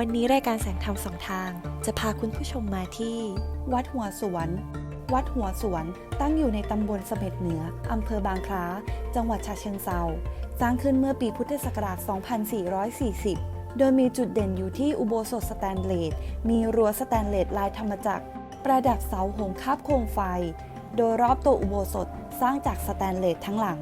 วันนี้รายการแสงธรรมสองทาง จะพาคุณผู้ชมมาที่ วัดหัวสวน วัดหัวสวน ตั้งอยู่ในตำบลเสม็ดเหนือ อำเภอบางคล้า จังหวัดฉะเชิงเซาสร้างขึ้นเมื่อปีพุทธศักราช 2440 โดยมีจุดเด่นอยู่ที่อุโบสถสแตนเลส มีรั้วสแตนเลสลายธรรมจักร ประดับเสาหงคาบโคมไฟ โดยรอบตัวอุโบสถสร้างจากสแตนเลสทั้งหลัง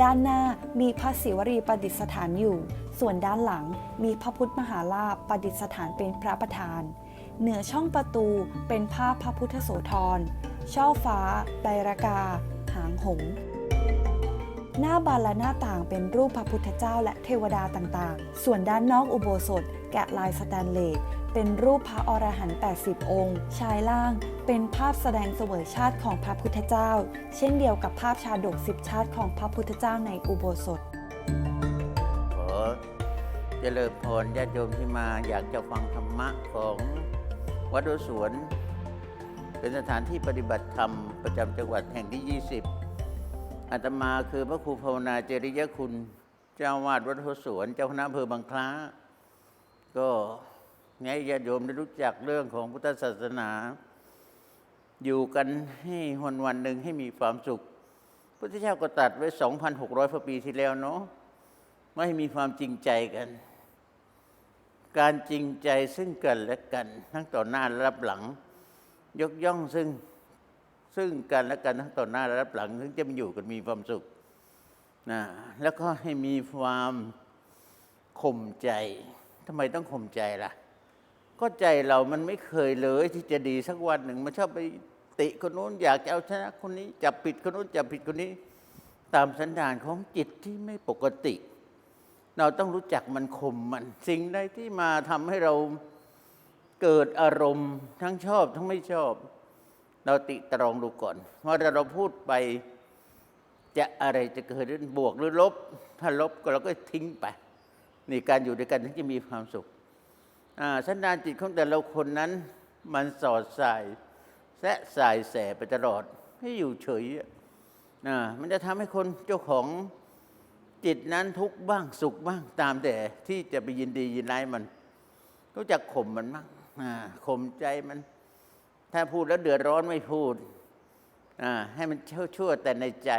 ด้านหน้ามีพระศิวรีประดิษฐานอยู่ ส่วนด้านหลังมีพระพุทธมหาลาภประดิษฐานเป็นพระประธาน เหนือช่องประตูเป็นภาพพระพุทธโสธร ช่อฟ้าไดรากา หางหง หน้าบานและหน้าต่างเป็นรูปพระพุทธเจ้าและเทวดาต่างๆ ส่วนด้านนอกอุโบสถ แกะลายสแตนเลสเป็นรูปพระอรหันต์80 องค์ ชายล่างเป็นภาพแสดงเสวยชาติของพระพุทธเจ้า เช่นเดียวกับภาพชาดกสิบชาติของพระพุทธเจ้าในอุโบสถ ขอเจริญพรญาติโยมที่มาอยากจะฟังธรรมะของวัดโอสวน เป็นสถานที่ปฏิบัติธรรมประจำจังหวัดแห่งที่ 20 อาตมาคือพระครูภาวนาเจริยคุณ เจ้าวาดวัดโอสวน เจ้าคณะอำเภอบางคล้า ก็ไงญาติโยมได้รู้จักเรื่องของพุทธศาสนา อยู่กันให้วันวันหนึ่งให้มีความสุข พุทธเจ้าก็ตัดไว้ 2,600กว่าปีที่แล้วเนาะไม่มีความจริงใจกัน การจริงใจซึ่งกันและกัน ทั้งต่อหน้าและรับหลัง ยกย่องซึ่ง ซึ่งกันและกันทั้งต่อหน้าและรับหลังถึงจะมีอยู่กันมีความสุขนะแล้วก็ให้มีความข่มใจทำไมต้องข่มใจล่ะ ก็ใจเรามันไม่เคยเลยที่จะดีสักวันหนึ่ง มันชอบไปติคนนู้นอยากจะเอาชนะคนนี้จับผิดคนนู้นจับผิดคนนี้ ตามสันดานของจิตที่ไม่ปกติ เราต้องรู้จักมันข่มมัน สิ่งใดที่มาทำให้เราเกิดอารมณ์ทั้งชอบทั้งไม่ชอบ เราติตรองดูก่อนว่าเราพูดไปจะอะไรจะเกิดขึ้นบวกหรือลบ ถ้าลบก็เราก็ทิ้งไปนี่การอยู่ด้วยกันถึงจะมีความสุขสันดานจิตของแต่ละคนนั้นมันสอดสายแสะสายแสไปตลอดให้อยู่เฉยนะมันจะทำให้คนเจ้าของจิตนั้นทุกข์บ้างสุขบ้างตามแต่ที่จะไปยินดียินร้ายมันรู้จักข่มมันบ้างข่มใจมัน ถ้าพูดแล้วเดือดร้อนไม่พูดให้มันชั่วชั่วแต่ในใจ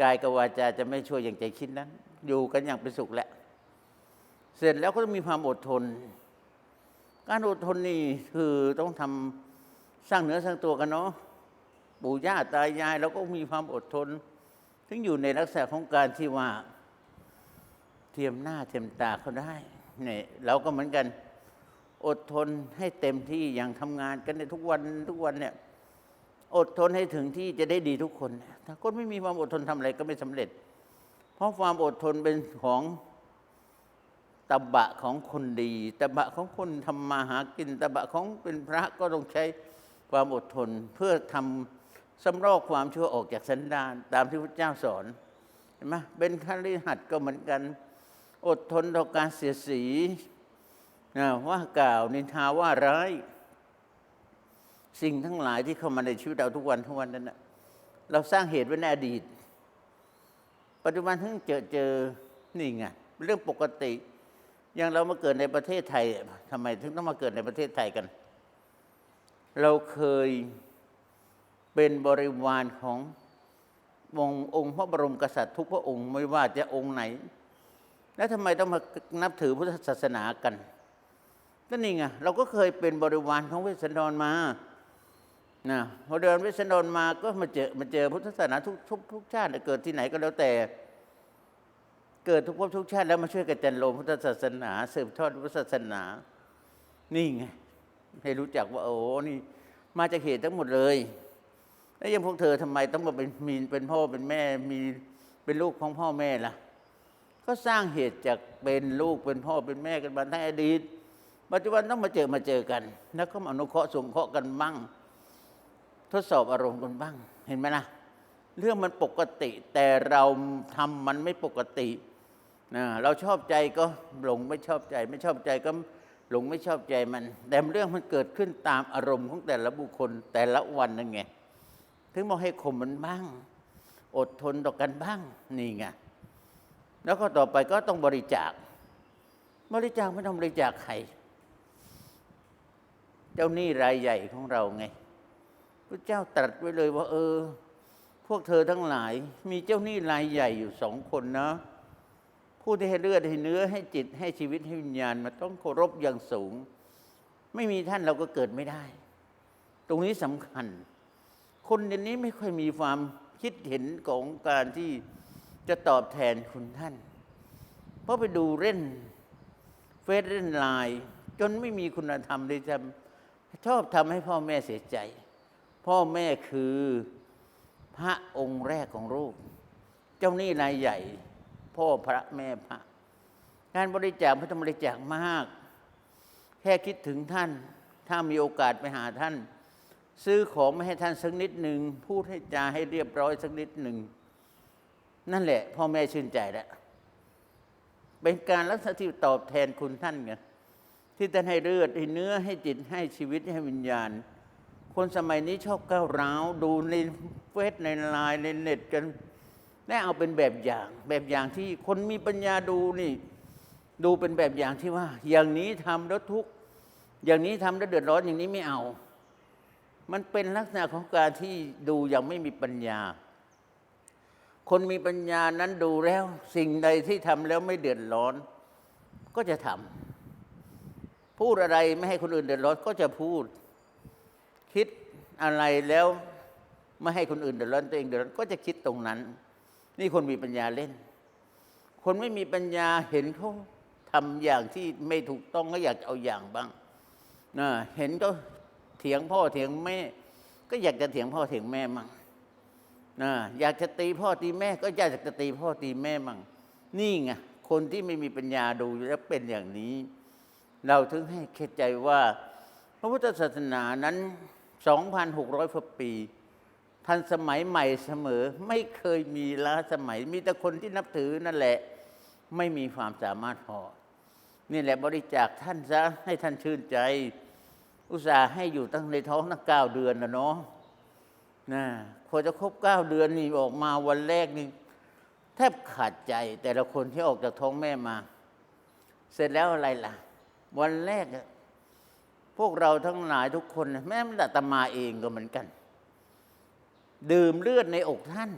กายกับวาจาจะไม่ชั่วอย่างใจคิดนั้น อยู่กันอย่างเป็นสุขแหละ เสร็จแล้วก็ต้องมีความอดทน การอดทนนี่คือต้องทำสร้างเนื้อสร้างตัวกันเนาะปู่ย่าตายายเราก็มีความอดทน ถึงอยู่ในลักษณะของการที่ว่าเทียมหน้าเทียมตาเขาได้เนี่ยเราก็เหมือนกัน อดทนให้เต็มที่อย่างทำงานกันในทุกวันทุกวันเนี่ยอดทนให้ถึงที่จะได้ดีทุกคน ถ้าคนไม่มีความอดทนทำอะไรก็ไม่สำเร็จ เพราะความอดทนเป็นของตบะของคนดีตบะของคนทำมาหากินตบะของเป็นพระก็ต้องใช้ความอดทนเพื่อทำสำรอกความชั่วออกจากสันดานตามที่พระเจ้าสอนเห็นไหมเป็นคฤหัสถ์ก็เหมือนกัน อดทนต่อการเสียสี นะว่ากล่าวนินทาว่าร้ายสิ่งทั้งหลายที่เข้ามาในชีวิตเราทุกวันทุกวันนั้นนะเราสร้างเหตุไว้ในอดีต ปัจจุบันเพิ่งเจอเจอนี่ไงเรื่องปกติ อย่างเรามาเกิดในประเทศไทยทำไมถึงต้องมาเกิดในประเทศไทยกัน เราเคยเป็นบริวารขององค์องค์พระบรมกษัตริย์ทุกพระองค์ไม่ว่าจะองค์ไหน แล้วทำไมต้องมานับถือพุทธศาสนากัน ก็นี่ไงเราก็เคยเป็นบริวารของเวสสันดรมานะพอเดินเวสสันดรมาก็มาเจอมาเจอพุทธศาสนาทุกทุกทุกชาติเกิดที่ไหนก็แล้วแต่ เกิดทุกภพทุกชาติแล้วมาช่วยกันจันโลมพุทธศาสนาสืบทอดพุทธศาสนา นี่ไงให้รู้จักว่าโอ้นี่ มาจากเหตุทั้งหมดเลยแล้วยังพวกเธอทำไมต้องมาเป็นมีเป็นพ่อเป็นแม่มีเป็นลูกของพ่อแม่ล่ะ ก็สร้างเหตุจากเป็นลูกเป็นพ่อเป็นแม่กันมาในอดีต ปัจจุบันต้องมาเจอมาเจอกันแล้วก็มาอนุเคราะห์สงเคราะห์กันบ้างทดสอบอารมณ์กันบ้าง เห็นไหมล่ะเรื่องมันปกติ แต่เราทำมันไม่ปกตินะเราชอบใจก็หลงไม่ชอบใจ ไม่ชอบใจก็หลงไม่ชอบใจมัน แต่เรื่องมันเกิดขึ้นตามอารมณ์ของแต่ละบุคคลแต่ละวันนั่นไงถึงบอกให้ข่มมันบ้าง อดทนต่อกันบ้างนี่ไงแล้วก็ต่อไปก็ต้องบริจาค บริจาคไม่ต้องบริจาคใคร เจ้าหนี้รายใหญ่ของเราไงพระเจ้าตรัสไว้เลยว่า เออ พวกเธอทั้งหลาย มีเจ้าหนี้รายใหญ่อยู่สองคนนะ ผู้ที่ให้เลือดให้เนื้อให้จิตให้ชีวิตให้วิญญาณมันต้องเคารพอย่างสูง ไม่มีท่านเราก็เกิดไม่ได้ ตรงนี้สำคัญ คนเดี๋ยวนี้ไม่ค่อยมีความคิดเห็นของการที่จะตอบแทนคุณท่าน เพราะไปดูเล่นเฟซเล่นไลน์จนไม่มีคุณธรรมเลยจำ ชอบทำให้พ่อแม่เสียใจ พ่อแม่คือพระองค์แรกของลูก เจ้าหนี้รายใหญ่ พ่อพระแม่พระการบริจาคไม่ต้องบริจาคมาก แค่คิดถึงท่าน ถ้ามีโอกาสไปหาท่าน ซื้อของมาให้ท่านสักนิดหนึ่งพูดให้จาให้เรียบร้อยสักนิดหนึ่งนั่นแหละพ่อแม่ชื่นใจแล้วเป็นการลักษณะที่ตอบแทนคุณท่านไง ที่ท่านให้เลือดให้เนื้อให้จิตให้ชีวิตให้วิญญาณ คนสมัยนี้ชอบก้าวร้าวดูในเฟซในไลน์ในเน็ตกันและเอาเป็นแบบอย่าง แบบอย่างที่คนมีปัญญาดูนี่ ดูเป็นแบบอย่างที่ว่า อย่างนี้ทำแล้วทุกอย่างนี้ทำแล้วเดือดร้อนอย่างนี้ไม่เอา มันเป็นลักษณะของการที่ดูย่างไม่มีปัญญา คนมีปัญญานั้นดูแล้ว สิ่งใดที่ทำแล้วไม่เดือดร้อน ก็จะทำ พูดอะไรไม่ให้คนอื่นเดือดร้อนก็จะพูด คิดอะไรแล้วไม่ให้คนอื่นเดือดร้อนตัวเองเดือดร้อนก็จะคิดตรงนั้น นี่คนมีปัญญาเล่น คนไม่มีปัญญาเห็นเขาทำอย่างที่ไม่ถูกต้องก็อยากจะเอาอย่างบ้างนะเห็นก็เถียงพ่อเถียงแม่ ก็อยากจะเถียงพ่อเถียงแม่มั่งนะอยากจะตีพ่อตีแม่ ก็อยากจะตีพ่อตีแม่มั่งนี่ไงคนที่ไม่มีปัญญาดูแล้วเป็นอย่างนี้ เราถึงให้เข้าใจว่า พระพุทธศาสนานั้น 2,600กว่าปี ทันสมัยใหม่เสมอ ไม่เคยมีล้าสมัย มีแต่คนที่นับถือนั่นแหละ ไม่มีความสามารถพอนี่แหละบริจาคท่านซะให้ท่านชื่นใจ อุตส่าห์ให้อยู่ตั้งในท้องตั้งเก้าเดือนนะเนาะนะพอจะครบเก้าเดือนนี่ออกมาวันแรกนี่แทบขาดใจแต่ละคนที่ออกจากท้องแม่มา เสร็จแล้วอะไรล่ะ วันแรกอะพวกเราทั้งหลายทุกคนแม้มันอาตมาเองก็เหมือนกัน ดื่มเลือดในอกท่าน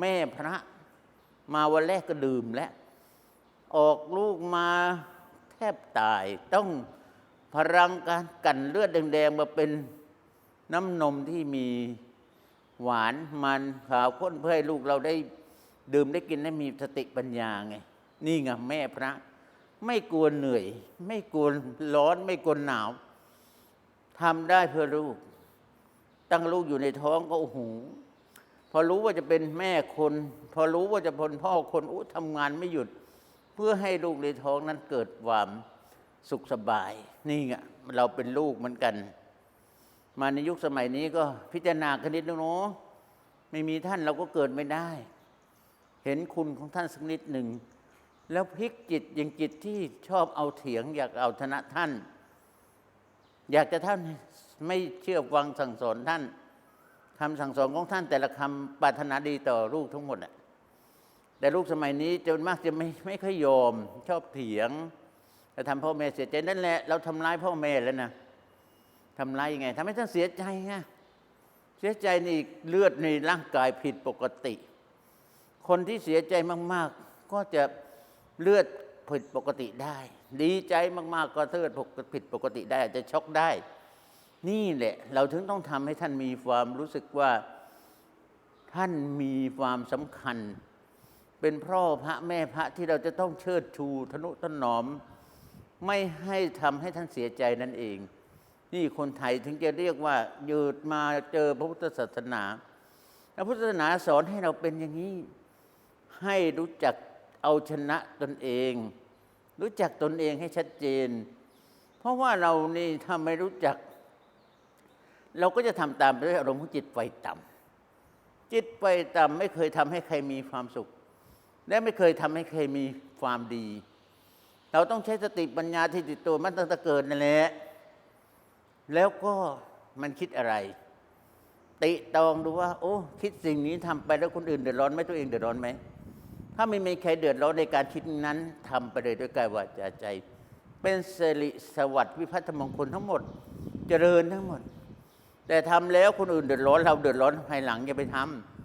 แม่พระ มาวันแรกก็ดื่มแล้ว ออกลูกมาแทบตายต้องพลังการกันเลือดแดงๆมาเป็นน้ำนมที่มีหวานมันขาวข้นเพื่อให้ลูกเราได้ดื่มได้กินได้มีสติปัญญาไง นี่ไงแม่พระ ไม่กลัวเหนื่อย ไม่กลัวร้อนไม่กลัวหนาวทำได้เพื่อลูก ตั้งลูกอยู่ในท้องก็โอ้โหพอรู้ว่าจะเป็นแม่คน พอรู้ว่าจะเป็นพ่อคนอู้ทำงานไม่หยุด เพื่อให้ลูกในท้องนั้นเกิดความสุขสบาย นี่ไงเราเป็นลูกเหมือนกัน มาในยุคสมัยนี้ก็พิจารณากันนิดนึงเนาะไม่มีท่านเราก็เกิดไม่ได้ เห็นคุณของท่านสักนิดหนึ่ง แล้วพลิกจิตอย่างจิตที่ชอบเอาเถียง อยากเอาชนะท่าน อยากจะท่านไม่เชื่อฟังสั่งสอนท่านคำสั่งสอนของท่านแต่ละคำปรารถนาดีต่อลูกทั้งหมดอะแต่ลูกสมัยนี้จนมากจะไม่ไม่ค่อยยอม ชอบเถียงจะทำพ่อแม่เสียใจนั่นแหละเราทำร้ายพ่อแม่แล้วนะทำร้ายยังไงทำให้ท่านเสียใจไงเสียใจนี่เลือดในร่างกายผิดปกติ คนที่เสียใจมาก ๆ ก็จะ เลือดผิดปกติได้ ดีใจมากๆก็เลือดผิดปกติได้ อาจจะช็อกได้ นี่แหละ เราถึงต้องทำให้ท่านมีความรู้สึกว่าท่านมีความสำคัญ เป็นพ่อพระแม่พระที่เราจะต้องเชิดชูทนุถนอม ไม่ให้ทำให้ท่านเสียใจนั่นเอง นี่คนไทยถึงจะเรียกว่ายืดมาเจอพระพุทธศาสนาพระพุทธศาสนาสอนให้เราเป็นอย่างนี้ ให้รู้จัก เอาชนะตนเอง รู้จักตนเองให้ชัดเจน เพราะว่าเรานี่ถ้าไม่รู้จัก เราก็จะทำตามไปด้วยอารมณ์ของจิตไฟต่ำจิตไฟต่ำไม่เคยทำให้ใครมีความสุข และไม่เคยทำให้ใครมีความดี เราต้องใช้สติปัญญาที่ติดตัวมันตั้งแต่เกิดนั่นแหละแล้วก็มันคิดอะไร ติตองดูว่า โอ้ คิดสิ่งนี้ทำไปแล้วคนอื่นเดือดร้อนไหมตัวเองเดือดร้อนไหม ถ้าไม่มีใครเดือดร้อนในการคิดนั้นทำไปเลยด้วยกายวาจาใจ เป็นสิริสวัสดิ์วิพัฒนมงคลทั้งหมด เจริญทั้งหมด แต่ทำแล้วคนอื่นเดือดร้อนเราเดือดร้อนภายหลังอย่าไปท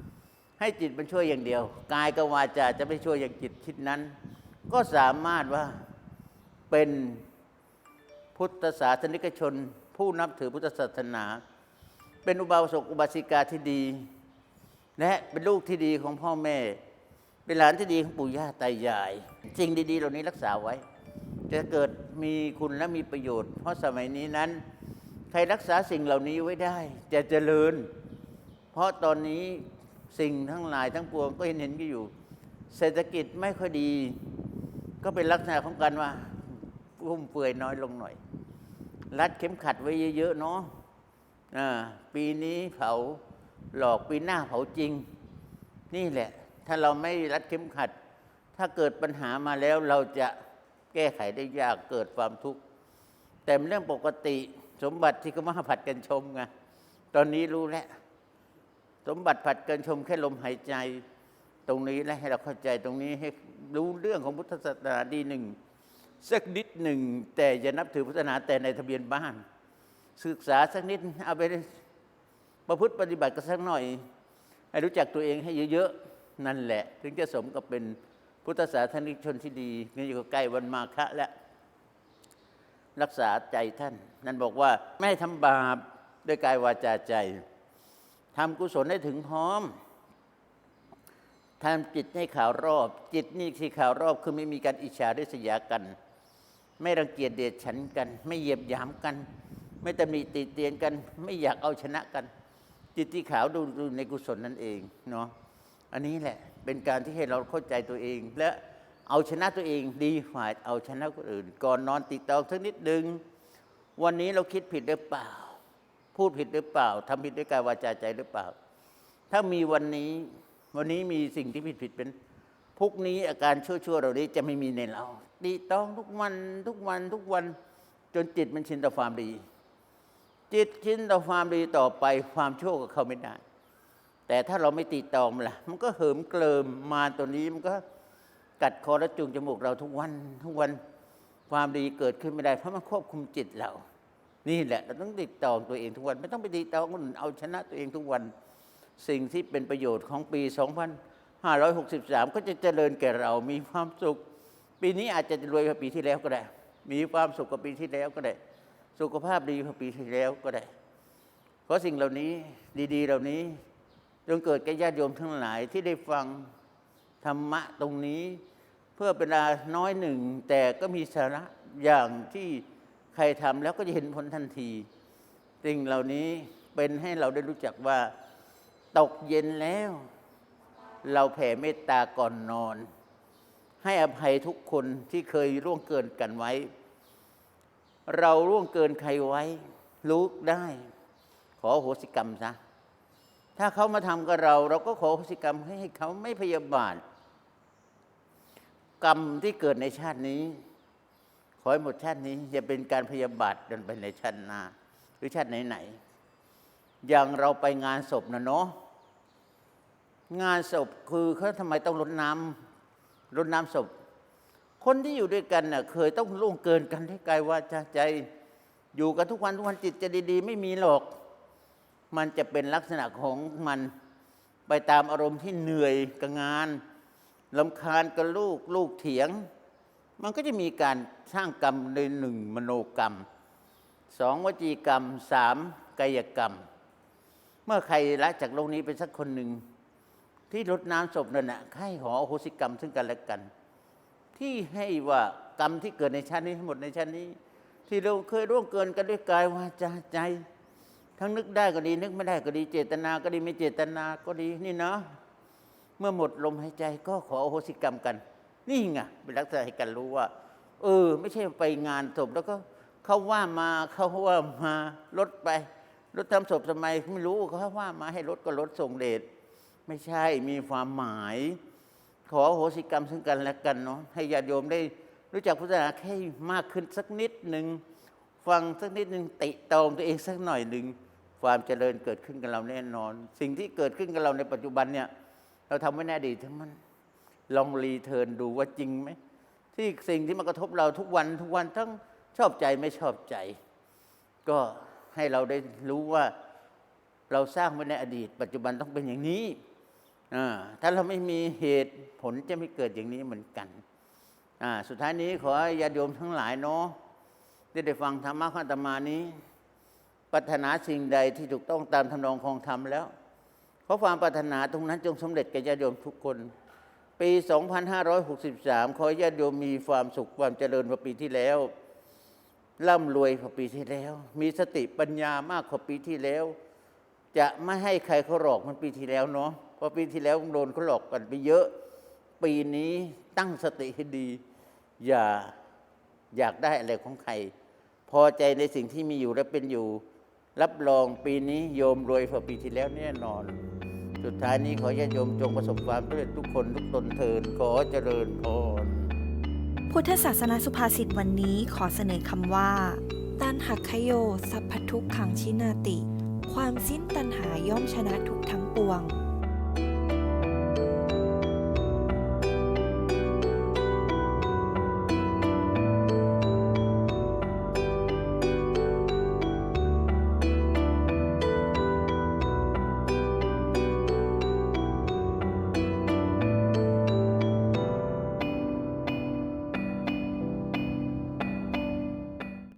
ำให้จิตมันช่วยอย่างเดียว กายกับวาจาจะไม่ช่วยอย่างจิตคิดนั้น ก็สามารถว่าเป็นพุทธศาสนิกชน ผู้นับถือพุทธศาสนา เป็นอุบาสกอุบาสิกาที่ดี และเป็นลูกที่ดีของพ่อแม่ เป็นหลานที่ดีของปู่ย่าตายาย สิ่งดีๆ เหล่านี้รักษาไว้ จะเกิดมีคุณและมีประโยชน์ เพราะสมัยนี้นั้น ใครรักษาสิ่งเหล่านี้ไว้ได้ จะเจริญ เพราะตอนนี้สิ่งทั้งหลายทั้งปวงก็เห็นเห็นกันอยู่ เศรษฐกิจไม่ค่อยดี ก็เป็นลักษณะของการว่าฟุ่มเฟือยน้อยลงหน่อย รัดเข็มขัดไว้เยอะๆเนาะอ่าปีนี้เผาหลอกปีหน้าเผาจริง นี่แหละ ถ้าเราไม่รัดเข็มขัด ถ้าเกิดปัญหามาแล้วเราจะแก้ไขได้ยากเกิดความทุกข์แต่เรื่องปกติสมบัติที่เขามาผัดกันชมไงตอนนี้รู้แล้ว สมบัติผัดกันชมแค่ลมหายใจ ตรงนี้และให้เราเข้าใจตรงนี้ให้รู้เรื่องของพุทธศาสนาดีหนึ่งสักนิดหนึ่ง แต่อย่านับถือพุทธศาสนาแต่ในทะเบียนบ้าน ศึกษาสักนิดเอาไปประพฤติปฏิบัติกันสักหน่อย ให้รู้จักตัวเองให้เยอะๆ นั่นแหละ ถึงจะสมกับเป็นพุทธศาสนิกชนที่ดีนี่อยู่ใกล้วันมาฆะแล้วรักษาใจท่าน นั่นบอกว่าไม่ทำบาปด้วยกายวาจาใจทำกุศลให้ถึงพร้อมทำจิตให้ข่าวรอบ จิตนี่ที่ข่าวรอบคือไม่มีการอิจฉาริษยากัน ไม่รังเกียจเดียดฉันกัน ไม่เหยียบยามกัน ไม่ตำหนิติเตียนกัน ไม่อยากเอาชนะกัน จิตที่ขาวดูดูในกุศลนั่นเองเนาะ อันนี้แหละเป็นการที่ให้เราเข้าใจตัวเอง และเอาชนะตัวเองดีฝ่าเอาชนะคนอื่น ก่อนนอนติดตองสักนิดหนึ่งวันนี้เราคิดผิดหรือเปล่า พูดผิดหรือเปล่าทำผิดด้วยกายวาจาใจหรือเปล่า ถ้ามีวันนี้วันนี้มีสิ่งที่ผิดผิดเป็นพรุ่งนี้อาการชั่วๆเรานี้จะไม่มีในเราดีต้องทุกวันทุกวันทุกวันจนจิตมันชินต่อความดี จิตชินต่อความดีต่อไปความชั่วก็เข้าไม่ได้ แต่ถ้าเราไม่ตีตอมันล่ะ มันก็เหิมเกลิมมาตัวนี้มันก็กัดคอและจูงจมูกเราทุกวันทุกวันความดีเกิดขึ้นไม่ได้ เพราะมันควบคุมจิตเรา นี่แหละ เราต้องติดตอตัวเองทุกวัน ไม่ต้องไปตีตอคนอื่นเอาชนะตัวเองทุกวัน สิ่งที่เป็นประโยชน์ของปี 2563 ก็จะเจริญแก่เรา มีความสุข ปีนี้อาจจะรวยกว่าปีที่แล้วก็ได้ มีความสุขกว่าปีที่แล้วก็ได้ สุขภาพดีกว่าปีที่แล้วก็ได้ เพราะสิ่งเหล่านี้ดี ๆ เหล่านี้ จงเกิดแก่ญาติโยมทั้งหลายที่ได้ฟังธรรมะตรงนี้ เพื่อเป็นเวลาน้อยหนึ่ง แต่ก็มีสาระอย่างที่ใครทำแล้วก็จะเห็นผลทันทีสิ่งเหล่านี้เป็นให้เราได้รู้จักว่าตกเย็นแล้ว เราแผ่เมตตาก่อนนอน ให้อภัยทุกคนที่เคยร่วงเกินกันไว้ เราร่วงเกินใครไว้ รู้ได้ ขออโหสิกรรมซะ ถ้าเขามาทำกับเรา เราก็ขออโหสิกรรมให้เขาไม่พยาบาท กรรมที่เกิดในชาตินี้ ขอให้หมดชาตินี้อย่าเป็นการพยาบาทจนไปในชาติหน้าหรือชาติไหนๆอย่างเราไปงานศพนะเนาะงานศพคือเขาทำไมต้องรดน้ำรดน้ำศพ คนที่อยู่ด้วยกันน่ะเคยต้องล่วงเกินกันที่กายวาจาใจ อยู่กันทุกวันทุกวันจิตจะดี ๆ ไม่มีหรอก มันจะเป็นลักษณะของมันไปตามอารมณ์ที่เหนื่อยกับงานลำคาญกับลูกลูกเถียง มันก็จะมีการสร้างกรรมในหนึ่งมโนกรรมสองวจีกรรมสามกายกรรม เมื่อใครละจากโลกนี้ไปสักคนหนึ่ง ที่รดน้ำศพนั่นนะให้ขออโหสิกรรมซึ่งกันและกัน ที่ให้ว่ากรรมที่เกิดในชาตินี้ทั้งหมดในชาตินี้ ที่เราเคยร่วงเกินกันด้วยกายวาจาใจ ทั้งนึกได้ก็ดี นึกไม่ได้ก็ดี เจตนาก็ดีไม่เจตนาก็ดีนี่เนาะเมื่อหมดลมหายใจก็ขออโหสิกรรมกัน นี่ไงเป็นลักษณะให้กันรู้ว่า เออ ไม่ใช่ไปงานศพแล้วก็เขาว่ามาเขาว่ามาลดไปลดทำศพทำไมไม่รู้เขาว่ามาให้ลดก็ลดส่งเดชไม่ใช่มีความหมาย ขออโหสิกรรมซึ่งกันและกันเนาะให้ญาติโยมได้รู้จักพุทธศาสนาให้มากขึ้นสักนิดหนึ่งฟังสักนิดหนึ่งติตองตัวเองสักหน่อยหนึ่ง ความเจริญเกิดขึ้นกับเราแน่นอน สิ่งที่เกิดขึ้นกับเราในปัจจุบันเนี่ย เราทำไว้ในอดีทั้งมันลองรีเทิร์นดูว่าจริงไหมที่สิ่งที่มากระทบเราทุกวันทุกวันทั้งชอบใจไม่ชอบใจ ก็ให้เราได้รู้ว่าเราสร้างไว้ในอดีต ปัจจุบันต้องเป็นอย่างนี้ถ้าเราไม่มีเหตุผลจะไม่เกิดอย่างนี้เหมือนกันสุดท้ายนี้ขอญาติโยมทั้งหลายเนาะได้ได้ฟังธรรมะของอาตมานี้ รารถนาสิ่งใดที่ถูกต้องตามทำนองของธรรมแล้ว เพราะความปรารถนาตรงนั้นจงสำเร็จแก่ญาติโยมทุกคน ปี 2563 ขอญาติโยมมีความสุขความเจริญกว่าปีที่แล้ว ร่ำรวยกว่าปีที่แล้ว มีสติปัญญามากกว่าปีที่แล้ว จะไม่ให้ใครเขาหลอกมันปีที่แล้วเนาะเพราะปีที่แล้วโดนเขาหลอกกันไปเยอะ ปีนี้ตั้งสติให้ดี อย่าอยากได้อะไรของใคร พอใจในสิ่งที่มีอยู่และเป็นอยู่ รับรองปีนี้โยมรวยกว่าปีที่แล้วแน่นอน สุดท้ายนี้ขอญาติโยมจงประสบความสำเร็จทุกคนทุกตนเทินขอเจริญพรพุทธศาสนาสุภาษิตวันนี้ขอเสนอคำว่าตันหักขโย สัพพทุกขังชินาติ ความสิ้นตันหาย่อมชนะทุกทั้งปวง